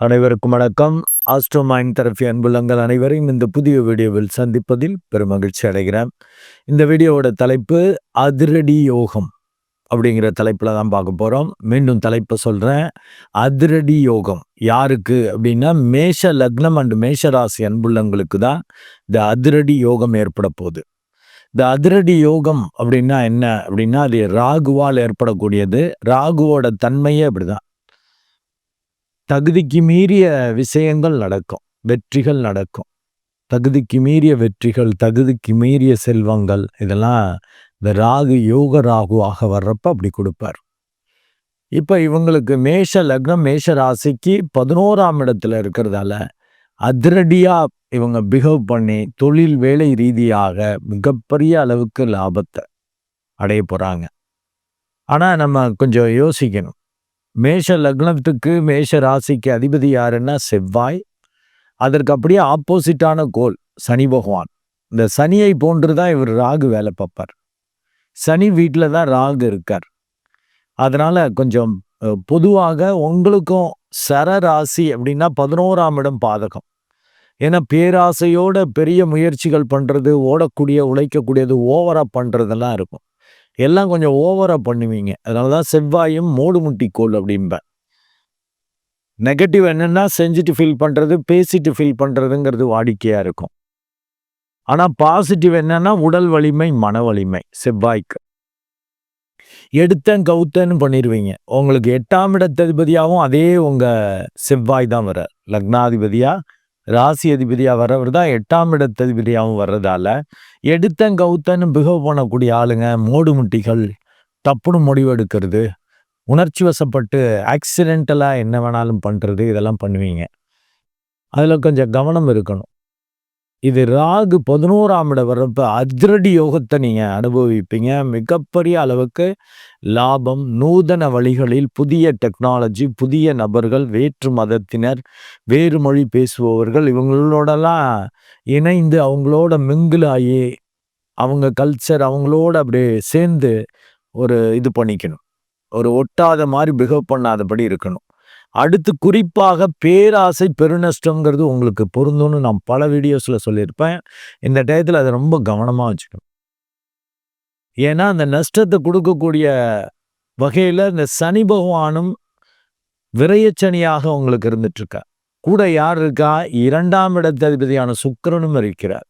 அனைவருக்கும் வணக்கம். Astro mind therapy அன்புள்ளங்கள் அனைவரையும் இந்த புதிய வீடியோவில் சந்திப்பதில் பெருமகிழ்ச்சி அடைகிறேன். இந்த வீடியோவோட தலைப்பு அதிரடி யோகம் அப்படிங்கிற தலைப்பில் தான் பார்க்க போகிறோம் மீண்டும் தலைப்பை சொல்கிறேன் அதிரடி யோகம் யாருக்கு அப்படின்னா மேஷ லக்னம் அண்ட் மேஷ ராசி அன்புள்ளங்களுக்கு தான் இந்த அதிரடி யோகம் ஏற்பட போகுது. இந்த அதிரடி யோகம் அப்படின்னா என்ன அப்படின்னா அது ராகுவால் ஏற்படக்கூடியது. ராகுவோட தன்மையே அப்படிதான் தகுதிக்கு மீறிய விஷயங்கள் நடக்கும் வெற்றிகள் நடக்கும். தகுதிக்கு மீறிய வெற்றிகள் தகுதிக்கு மீறிய செல்வங்கள் இதெல்லாம் இந்த ராகு யோக ராகுவாக வர்றப்ப அப்படி கொடுப்பார். இப்போ இவங்களுக்கு மேஷ லக்னம் மேஷ ராசிக்கு பதினோராம் இடத்துல இருக்கிறதால அதிரடியா இவங்க பிஹேவ் பண்ணி தொழில் வேலை ரீதியாக மிகப்பெரிய அளவுக்கு லாபத்தை அடைய போறாங்க. ஆனா நம்ம கொஞ்சம் யோசிக்கணும். மேஷ லக்னத்துக்கு மேஷ ராசிக்கு அதிபதி யாருன்னா செவ்வாய். அதற்கு அப்படியே ஆப்போசிட்டான கோல் சனி பகவான். இந்த சனியை போன்று தான் இவர் ராகு வேலை பார்ப்பார். சனி வீட்டில் தான் ராகு இருக்கார். அதனால் கொஞ்சம் பொதுவாக உங்களுக்கும் சர ராசி அப்படின்னா பதினோராம் இடம் பாதகம். ஏன்னா பேராசையோட பெரிய முயற்சிகள் பண்ணுறது ஓடக்கூடிய உழைக்கக்கூடியது ஓவராக பண்ணுறதெல்லாம் இருக்கும். எல்லாம் கொஞ்சம் ஓவராக பண்ணுவீங்க. அதனால தான் செவ்வாயும் மூடு முட்டி கோல் அப்படிம்ப நெகட்டிவ் என்னென்னா செஞ்சுட்டு ஃபீல் பண்ணுறது பேசிட்டு ஃபீல் பண்ணுறதுங்கிறது வாடிக்கையாக இருக்கும். ஆனால் பாசிட்டிவ் என்னென்னா உடல் வலிமை மன வலிமை செவ்வாய்க்கு. எடுத்தேன் கவுத்தேன்னு பண்ணிடுவீங்க உங்களுக்கு எட்டாம் இடத்ததிபதியாகவும் அதே உங்கள் செவ்வாய் தான் வர லக்னாதிபதியாக ராசி அதிபதியாக வரவர் தான் எட்டாம் இடத்ததிபதியாகவும் வர்றதால எடுத்தன் கவுத்தன்னு பிஹேவ் பண்ணக்கூடிய ஆளுங்க மோடு முட்டிகள் தப்புன்னு முடிவு எடுக்கிறது உணர்ச்சி வசப்பட்டு ஆக்சிடென்டலாக என்ன வேணாலும் பண்ணுறது இதெல்லாம் பண்ணுவீங்க. அதில் கொஞ்சம் கவனம் இருக்கணும். இது ராகு பதினோராம் இடம் வர்றப்ப அதிரடி யோகத்தை நீங்கள் அனுபவிப்பீங்க. மிகப்பெரிய அளவுக்கு லாபம் நூதன வழிகளில் புதிய டெக்னாலஜி புதிய நபர்கள் வேற்று மதத்தினர் வேறு மொழி பேசுபவர்கள் இவங்களோடலாம் இணைந்து அவங்களோட மிங்கிலாகி அவங்க கல்ச்சர் அவங்களோட அப்படியே சேர்ந்து ஒரு இது பண்ணிக்கணும். ஒரு ஒட்டாத மாதிரி பிஹேவ் பண்ணாதபடி இருக்கணும். அடுத்து குறிப்பாக பேராசை பெருநஷ்டங்கிறது உங்களுக்கு பொருந்தும்னு நான் பல வீடியோஸில் சொல்லியிருப்பேன். இந்த டயத்தில் அதை ரொம்ப கவனமாக வச்சுக்கணும். ஏன்னா அந்த நஷ்டத்தை கொடுக்கக்கூடிய வகையில் இந்த சனி பகவானும் விரயச்சனியாக உங்களுக்கு இருந்துட்டுருக்கா. கூட யார் இருக்கா? இரண்டாம் இடத்ததிபதியான சுக்கரனும் இருக்கிறார்.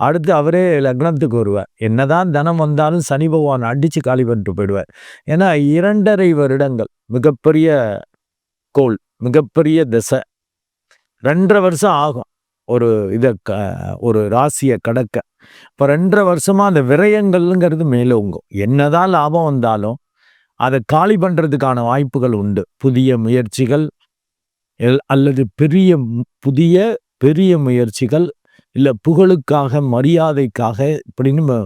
அடுத்து அவரே லக்னத்துக்கு வருவார். என்னதான் தனம் வந்தாலும் சனி பகவான் அடித்து காலி பண்ணிட்டு போயிடுவார். ஏன்னா இரண்டரை வருடங்கள் மிகப்பெரிய கோல் மிகப்பெரிய திசை. ரெண்டரை வருஷம் ஆகும் ஒரு இதை க ஒரு ராசியை கடக்க. இப்போ ரெண்டரை வருஷமாக அந்த விரயங்கள்ங்கிறது மேலோங்கும் என்னதான் லாபம் வந்தாலும் அதை காலி பண்ணுறதுக்கான வாய்ப்புகள் உண்டு. புதிய முயற்சிகள் அல்லது பெரிய புதிய பெரிய முயற்சிகள் இல்லை புகழுக்காக மரியாதைக்காக இப்படின்னு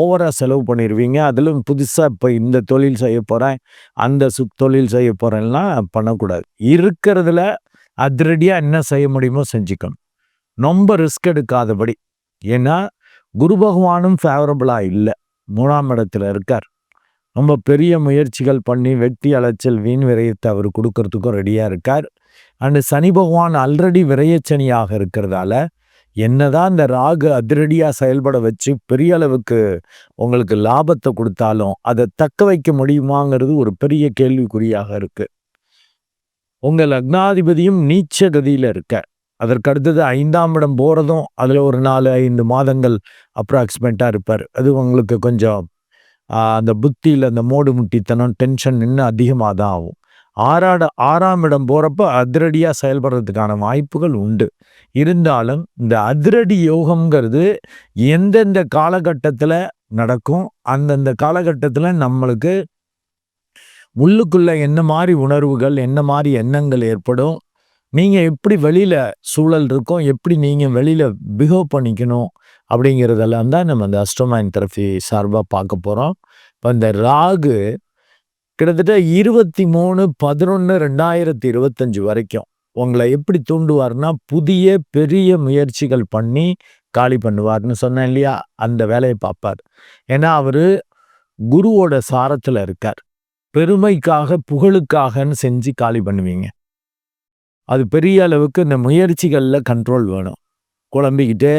ஓவராக செலவு பண்ணிடுவீங்க அதிலும் புதுசாக இப்போ இந்த தொழில் செய்ய போகிறேன் அந்த சு தொழில் செய்ய போகிறேன்லாம் பண்ணக்கூடாது. இருக்கிறதுல அதிரடியாக என்ன செய்ய முடியுமோ செஞ்சுக்கணும். ரொம்ப ரிஸ்க் எடுக்காதபடி. ஏன்னா குரு பகவானும் ஃபேவரபுளாக இல்லை. மூணாம் இடத்துல இருக்கார். ரொம்ப பெரிய முயற்சிகள் பண்ணி வெட்டி அலைச்சல் வீண் விரயத்தை அவர் கொடுக்கறதுக்கும் ரெடியாக இருக்கார். அண்டு சனி பகவான் ஆல்ரெடி விரயச்சனியாக இருக்கிறதால என்னதான் இந்த ராகு அதிரடியாக செயல்பட வச்சு பெரிய அளவுக்கு உங்களுக்கு லாபத்தை கொடுத்தாலும் அதை தக்க வைக்க முடியுமாங்கிறது ஒரு பெரிய கேள்விக்குறியாக இருக்கு. உங்கள் லக்னாதிபதியும் நீச்ச கதியில் இருக்க. அதற்கு அடுத்தது ஐந்தாம் இடம் போகிறதும் அதில் ஒரு நாலு ஐந்து மாதங்கள் அப்ராக்சிமேட்டாக இருப்பார். அது உங்களுக்கு கொஞ்சம் அந்த புத்தியில் அந்த மோடு முட்டித்தனம் டென்ஷன் இன்னும் அதிகமாக தான் ஆகும். ஆறாட ஆறாம் இடம் போகிறப்ப அதிரடியாக செயல்படுறதுக்கான வாய்ப்புகள் உண்டு. இருந்தாலும் இந்த அதிரடி யோகம்ங்கிறது எந்தெந்த காலகட்டத்தில் நடக்கும் அந்தந்த காலகட்டத்தில் நம்மளுக்கு உள்ளுக்குள்ளே என்ன மாதிரி உணர்வுகள் என்ன மாதிரி எண்ணங்கள் ஏற்படும் நீங்கள் எப்படி வெளியில் சூழல் இருக்கும் எப்படி நீங்கள் வெளியில் பிஹேவ் பண்ணிக்கணும் அப்படிங்கிறதெல்லாம் தான் நம்ம அந்த அஸ்ட்ரோமைன் தெரப்பி சார்பாக பார்க்க போகிறோம் இப்போ இந்த ராகு கிட்டத்தட்ட இருபத்தி மூணு பதினொன்று ரெண்டாயிரத்தி இருபத்தஞ்சு வரைக்கும் உங்களை எப்படி தூண்டுவார்னா புதிய பெரிய முயற்சிகள் பண்ணி காலி பண்ணுவார்னு சொன்னேன் இல்லையா? அந்த வேலையை பார்ப்பார். ஏன்னா அவர் குருவோட சாரத்தில் இருக்கார். பெருமைக்காக புகழுக்காகன்னு செஞ்சு காலி பண்ணுவீங்க. அது பெரிய அளவுக்கு இந்த முயற்சிகளில் கண்ட்ரோல் வேணும். குழம்பிக்கிட்டு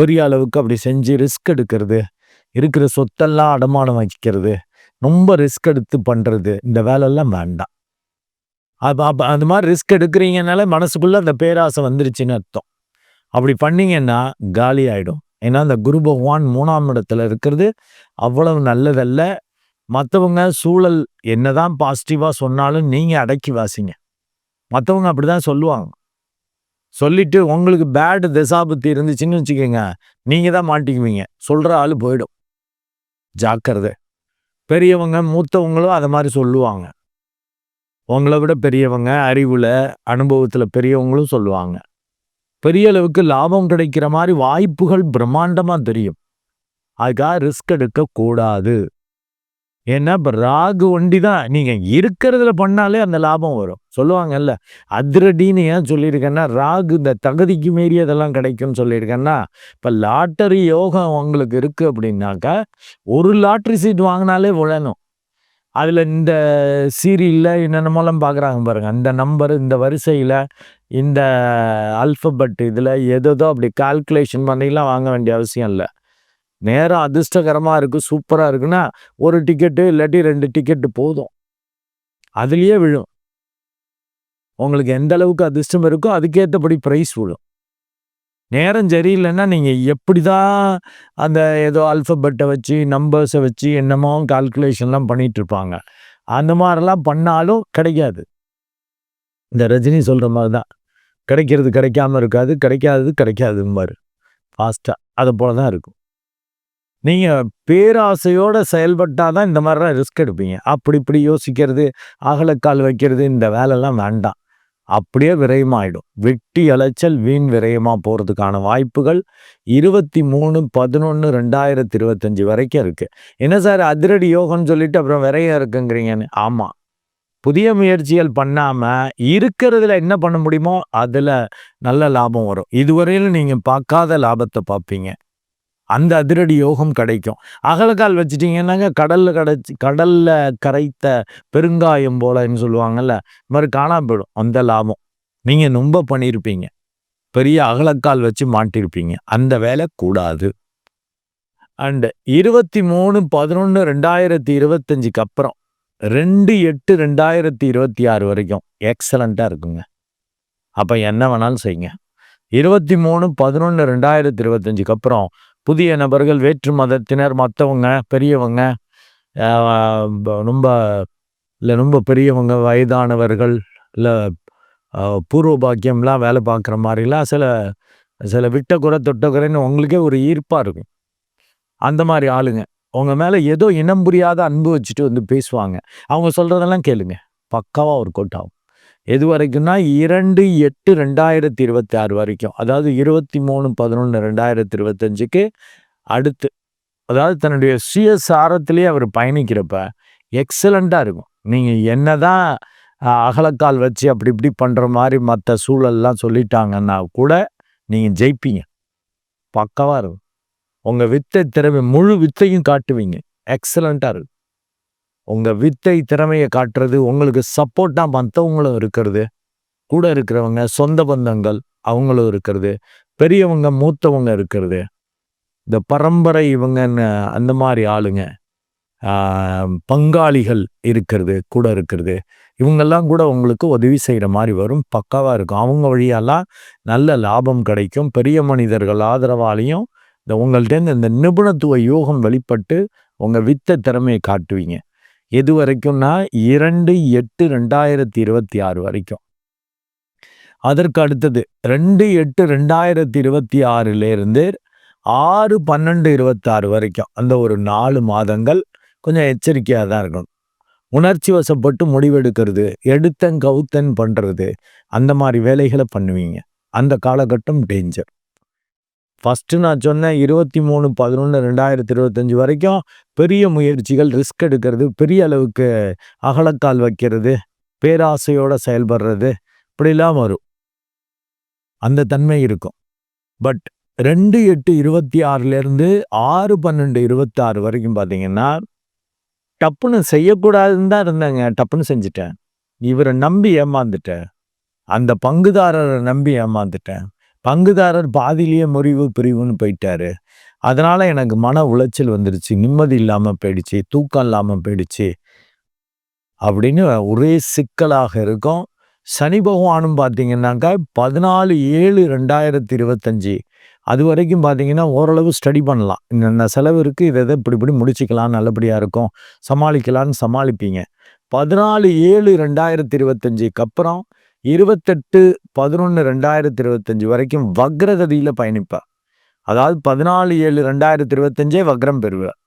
பெரிய அளவுக்கு அப்படி செஞ்சு ரிஸ்க் எடுக்கிறது இருக்கிற சொத்தெல்லாம் அடமானம் வைக்கிறது ரொம்ப ரிஸ்க் எடுத்து பண்ணுறது இந்த வேலையெல்லாம் வேண்டாம். அப்போ அப்போ அந்த மாதிரி ரிஸ்க் எடுக்கிறீங்கனால மனசுக்குள்ளே அந்த பேராசை வந்துருச்சுன்னு அர்த்தம். அப்படி பண்ணீங்கன்னா காலி ஆகிடும் ஏன்னா அந்த குரு பகவான் மூணாம் இடத்துல இருக்கிறது அவ்வளவு நல்லதல்ல. மற்றவங்க சூழல் என்ன தான் பாசிட்டிவாக சொன்னாலும் நீங்கள் அடக்கி வாசிங்க. மற்றவங்க அப்படிதான் சொல்லுவாங்க. சொல்லிட்டு உங்களுக்கு பேடு திசாபுத்தி இருந்துச்சுன்னு வச்சுக்கோங்க. நீங்கள் தான் மாட்டிக்குவீங்க. சொல்கிற ஆள் போயிடும். ஜாக்கிரதை. பெரியவங்க மூத்தவங்களும் அதை மாதிரி சொல்லுவாங்க. உங்களை விட பெரியவங்க அறிவில் அனுபவத்தில் பெரியவங்களும் சொல்லுவாங்க. பெரிய அளவுக்கு லாபம் கிடைக்கிற மாதிரி வாய்ப்புகள் பிரம்மாண்டமாக தெரியும். அதுக்காக ரிஸ்க் எடுக்கக்கூடாது. ஏன்னா இப்போ ராகு ஒண்டி தான். நீங்கள் இருக்கிறதுல பண்ணாலே அந்த லாபம் வரும். சொல்லுவாங்கல்ல அதிரடின்னு ஏன் சொல்லியிருக்கேன்னா ராகு இந்த தகுதிக்கு மீறி அதெல்லாம் கிடைக்கும்னு சொல்லியிருக்கேன்னா இப்போ லாட்டரி யோகம் உங்களுக்கு இருக்குது அப்படின்னாக்கா ஒரு லாட்ரி சீட் வாங்கினாலே விழணும். அதில் இந்த சீரியலில் என்னென்னமோலாம் பார்க்குறாங்க பாருங்கள் அந்த நம்பர் இந்த வரிசையில் இந்த அல்ஃபபெட் இதில் எதோ அப்படி கால்குலேஷன் பண்ணிலாம் வாங்க வேண்டிய அவசியம் இல்லை. நேரம் அதிர்ஷ்டகரமாக இருக்குது சூப்பராக இருக்குன்னா ஒரு டிக்கெட்டு இல்லாட்டி ரெண்டு டிக்கெட்டு போதும். அதுலேயே விழும். உங்களுக்கு எந்த அளவுக்கு அதிர்ஷ்டம் இருக்கோ அதுக்கேற்றபடி ப்ரைஸ் விழும். நேரம் சரியில்லைன்னா நீங்கள் எப்படி தான் அந்த ஏதோ அல்ஃபபெட்டை வச்சு நம்பர்ஸை வச்சு என்னமோ கால்குலேஷன்லாம் பண்ணிகிட்ருப்பாங்க அந்த மாதிரிலாம் பண்ணாலும் கிடைக்காது. இந்த ரஜினி சொல்கிற மாதிரி தான் கிடைக்கிறது கிடைக்காம இருக்காது கிடைக்காதது கிடைக்காதும்பாரு. ஃபாஸ்ட்டாக அதை போல தான் இருக்கும். நீங்கள் பேராசையோடு செயல்பட்டால் தான் இந்த மாதிரிலாம் ரிஸ்க் எடுப்பீங்க. அப்படி இப்படி யோசிக்கிறது அகலக்கால் வைக்கிறது இந்த வேலைலாம் வேண்டாம். அப்படியே விரயமாயிடும். வெட்டி அலைச்சல் வீண் விரயமாக போகிறதுக்கான வாய்ப்புகள் இருபத்தி மூணு பதினொன்று ரெண்டாயிரத்தி இருபத்தஞ்சி வரைக்கும் இருக்குது என்ன சார் அதிரடி யோகம்னு சொல்லிட்டு அப்புறம் விரையம் இருக்குங்கிறீங்கன்னு? ஆமாம் புதிய முயற்சிகள் பண்ணாமல் இருக்கிறதுல என்ன பண்ண முடியுமோ அதில் நல்ல லாபம் வரும். இதுவரையிலும் நீங்கள் பார்க்காத லாபத்தை பார்ப்பீங்க. அந்த அதிரடி யோகம் கிடைக்கும். அகலக்கால் வச்சுட்டிங்கன்னாங்க கடலில் கடைச்சி கடலில் கரைத்த பெருங்காயம் போலன்னு சொல்லுவாங்கல்ல இது மாதிரி காணாம போயிடும். அந்த லாபம். நீங்கள் ரொம்ப பண்ணியிருப்பீங்க. பெரிய அகலக்கால் வச்சு மாட்டிருப்பீங்க அந்த வேலை கூடாது. அண்டு இருபத்தி மூணு பதினொன்று ரெண்டாயிரத்தி இருபத்தஞ்சுக்கு அப்புறம் ரெண்டு எட்டு ரெண்டாயிரத்தி இருபத்தி ஆறு வரைக்கும் எக்ஸலண்ட்டாக இருக்குங்க. அப்போ என்ன வேணாலும் செய்யுங்க. இருபத்தி மூணு பதினொன்று ரெண்டாயிரத்தி இருபத்தஞ்சுக்கு அப்புறம் புதிய நபர்கள் வேற்று மதத்தினர் மற்றவங்க பெரியவங்க ரொம்ப இல்லை ரொம்ப பெரியவங்க வயதானவர்கள் இல்லை பூர்வ பாக்கியம்லாம் வேலை பார்க்குற மாதிரிலாம் சில சில விட்ட குறை தொட்ட குறைன்னு உங்களுக்கே ஒரு ஈர்ப்பாக இருக்கும். அந்த மாதிரி ஆளுங்க. உங்கள் மேலே ஏதோ இனம் புரியாத அன்பு வச்சுட்டு வந்து பேசுவாங்க. அவங்க சொல்கிறதெல்லாம் கேளுங்க. பக்காவாக ஒரு ஆகும். எது வரைக்கும்னா இரண்டு எட்டு ரெண்டாயிரத்தி இருபத்தி ஆறு வரைக்கும். அதாவது இருபத்தி மூணு பதினொன்று ரெண்டாயிரத்தி இருபத்தஞ்சுக்கு அடுத்து. அதாவது தன்னுடைய சுயசாரத்திலேயே அவர் பயணிக்கிறப்ப எக்ஸலண்ட்டாக இருக்கும். நீங்கள் என்ன தான் அகலக்கால் வச்சு அப்படி இப்படி பண்ணுற மாதிரி மற்ற சூழல்லாம் சொல்லிட்டாங்கன்னா கூட நீங்கள் ஜெயிப்பீங்க. பக்கவாக இருக்கும். உங்கள் வித்தை திறமை முழு வித்தையும் காட்டுவீங்க. எக்ஸலண்ட்டாக இருக்கும். உங்கள் வித்தை திறமையை காட்டுறது உங்களுக்கு சப்போர்ட்டாக மற்றவங்களும் இருக்கிறது. கூட இருக்கிறவங்க சொந்த பந்தங்கள் அவங்களும் இருக்கிறது. பெரியவங்க மூத்தவங்க இருக்கிறது. இந்த பரம்பரை இவங்கன்னு அந்த மாதிரி ஆளுங்க பங்காளிகள் இருக்கிறது கூட இருக்கிறது. இவங்கெல்லாம் கூட உங்களுக்கு உதவி செய்கிற மாதிரி வரும் பக்காவாக இருக்கும். அவங்க வழியெல்லாம் நல்ல லாபம் கிடைக்கும். பெரிய மனிதர்கள் ஆதரவாலையும் இந்த உங்கள்கிட்ட இந்த நிபுணத்துவ யோகம் வெளிப்பட்டு உங்கள் வித்த திறமையை காட்டுவீங்க. எது வரைக்கும்னா இரண்டு எட்டு ரெண்டாயிரத்தி இருபத்தி ஆறு வரைக்கும். அதற்கு அடுத்தது ரெண்டு எட்டு ரெண்டாயிரத்தி இருபத்தி ஆறுலேருந்து ஆறு பன்னெண்டு இருபத்தாறு வரைக்கும். அந்த ஒரு நாலு மாதங்கள் கொஞ்சம் எச்சரிக்கையாக தான் இருக்கணும். உணர்ச்சி வசப்பட்டு முடிவெடுக்கிறது எடுத்தன் கவுத்தன் பண்ணுறது அந்த மாதிரி வேலைகளை பண்ணுவீங்க. அந்த காலகட்டம் டேஞ்சர் ஃபஸ்ட்டு நான் சொன்னேன் இருபத்தி மூணு பதினொன்று ரெண்டாயிரத்தி இருபத்தஞ்சி வரைக்கும் பெரிய முயற்சிகள் ரிஸ்க் எடுக்கிறது பெரிய அளவுக்கு அகலக்கால் வைக்கிறது பேராசையோடு செயல்படுறது இப்படிலாம் வரும். அந்த தன்மை இருக்கும். பட் ரெண்டு எட்டு இருபத்தி ஆறுலேருந்து ஆறு பன்னெண்டு இருபத்தாறு வரைக்கும் பார்த்தீங்கன்னா டப்புன்னு செய்யக்கூடாதுன்னு தான் இருந்தேங்க. டப்புன்னு செஞ்சுட்டேன். இவரை நம்பி ஏமாந்துட்டேன். அந்த பங்குதாரரை நம்பி ஏமாந்துட்டேன். பங்குதாரர் பாதியிலேயே முறிவு பிரிவுன்னு போயிட்டாரு. அதனால எனக்கு மன உளைச்சல் வந்துடுச்சு நிம்மதி இல்லாமல் போயிடுச்சு. தூக்கம் இல்லாமல் போயிடுச்சு. அப்படின்னு ஒரே சிக்கலாக இருக்கும். சனி பகவானும் பார்த்தீங்கன்னாக்கா பதினாலு ஏழு ரெண்டாயிரத்தி இருபத்தஞ்சி. அது வரைக்கும் பார்த்தீங்கன்னா ஓரளவு ஸ்டடி பண்ணலாம். இந்த செலவு இருக்குது இதை இதை இப்படி இப்படி முடிச்சிக்கலாம். நல்லபடியாக இருக்கும். சமாளிக்கலான்னு சமாளிப்பீங்க. பதினாலு ஏழு ரெண்டாயிரத்தி இருபத்தஞ்சிக்கு அப்புறம் இருபத்தெட்டு பதினொன்று ரெண்டாயிரத்தி இருபத்தஞ்சி வரைக்கும் வக்ரகதியில் பயணிப்பார் அதாவது பதினாலு ஏழு ரெண்டாயிரத்தி இருபத்தஞ்சே வக்ரம் பெறுவார்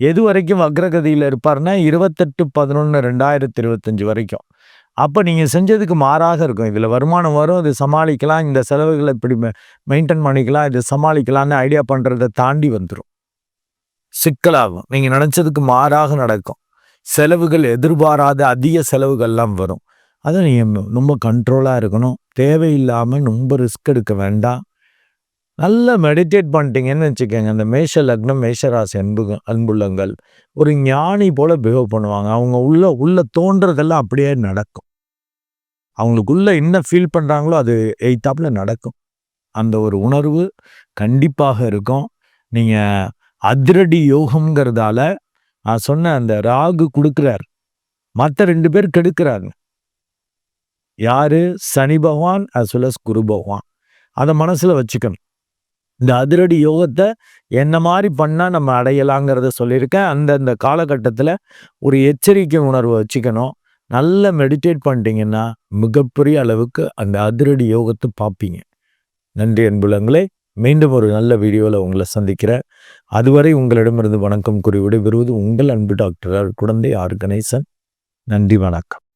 எது வரைக்கும் வக்ரகதியில் இருப்பார்னா இருபத்தெட்டு பதினொன்று ரெண்டாயிரத்தி இருபத்தஞ்சி வரைக்கும். அப்போ நீங்கள் செஞ்சதுக்கு மாறாக இருக்கும். இதில் வருமானம் வரும் இது சமாளிக்கலாம் இந்த செலவுகளை இப்படி மெயின்டைன் பண்ணிக்கலாம் இது சமாளிக்கலாம்னு ஐடியா பண்ணுறதை தாண்டி வந்துடும் சிக்கலாகும். நீங்கள் நினச்சதுக்கு மாறாக நடக்கும். செலவுகள் எதிர்பாராத அதிக செலவுகள்லாம் வரும். அதை நீங்கள் ரொம்ப கண்ட்ரோலாக இருக்கணும். தேவையில்லாமல் ரொம்ப ரிஸ்க் எடுக்க வேண்டாம். நல்லா மெடிடேட் பண்ணிட்டீங்கன்னு வச்சுக்கோங்க. அந்த மேஷ லக்னம் மேஷராசி அன்பு அன்புள்ளங்கள் ஒரு ஞானி போல் பிஹேவ் பண்ணுவாங்க. அவங்க உள்ள உள்ள தோன்றதெல்லாம் அப்படியே நடக்கும். அவங்களுக்குள்ள என்ன ஃபீல் பண்ணுறாங்களோ அது எய்த்தாப்பில் நடக்கும். அந்த ஒரு உணர்வு கண்டிப்பாக இருக்கும். நீங்கள் அதிரடி யோகம்ங்கிறதால நான் சொன்ன அந்த ராகு கொடுக்குறார். மற்ற ரெண்டு பேர் கெடுக்கிறாங்க யார்? சனி பகவான் அஸ் வெல் அஸ் குரு பகவான். அதை மனசில் வச்சுக்கணும். இந்த அதிரடி யோகத்தை என்ன மாதிரி பண்ணால் நம்ம அடையலாங்கிறத சொல்லியிருக்கேன். அந்தந்த காலகட்டத்தில் ஒரு எச்சரிக்கை உணர்வை வச்சுக்கணும். நல்லா மெடிடேட் பண்ணிட்டீங்கன்னா மிகப்பெரிய அளவுக்கு அந்த அதிரடி யோகத்தை பார்ப்பீங்க. நன்றி அன்புலங்களே. மீண்டும் ஒரு நல்ல வீடியோவில் உங்களை சந்திக்கிறேன். அதுவரை உங்களிடமிருந்து வணக்கம் கூறி விடைபெறுவது உங்கள் அன்பு டாக்டர் குழந்தை ஆர் கணேசன். நன்றி வணக்கம்.